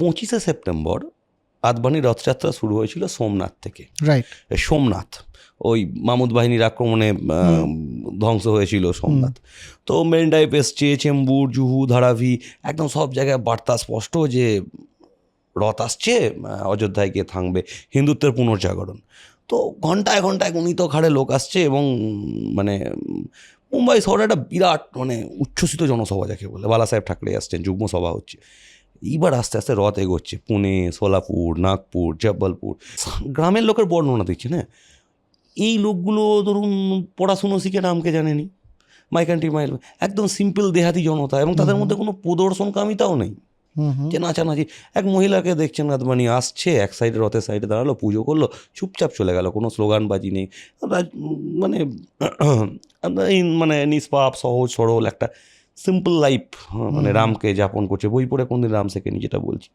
পঁচিশে সেপ্টেম্বর আদবানির রথযাত্রা শুরু হয়েছিল সোমনাথ থেকে। রাইট সোমনাথ ওই মামুদ বাহিনীর আক্রমণে ধ্বংস হয়েছিল সোমনাথ। তো মেরিন ড্রাইভ এসছে চেম্বুর জুহু ধারাভি একদম সব জায়গায় বার্তা স্পষ্ট যে রথ আসছে অযোধ্যায় গিয়ে থাকবে হিন্দুত্বের পুনর্জাগরণ। তো ঘন্টায় ঘন্টায় গণিত ঘাড়ে লোক আসছে এবং মানে মুম্বাই শহরে একটা বিরাট মানে উচ্ছ্বসিত জনসভা যাকে বলে বালা সাহেব ঠাকরে আসছেন যুগ্ম সভা হচ্ছে। এইবার আস্তে আস্তে রথ এগোচ্ছে। পুনে সোলাপুর নাগপুর জব্বলপুর গ্রামের লোকের বর্ণনা দিচ্ছে না? এই লোকগুলো ধরুন পড়াশুনো শিখে নামকে জানেনি। মাই কান্ট্রি মাইল একদম সিম্পল দেহাতি জনতা এবং তাদের মধ্যে কোনো প্রদর্শন কামিতাও নেই যে নাচানাচি। এক মহিলাকে দেখছেন আদমানি আসছে এক সাইডে রথের সাইডে দাঁড়াল পুজো করল চুপচাপ চলে গেল কোনো স্লোগানবাজি নেই। মানে মানে নিষ্পাপ সহজ সরল একটা সিম্পল লাইফ মানে রামকে যাপন করছে বই পড়ে কোনদিন রাম শেখেনি যেটা বলছি।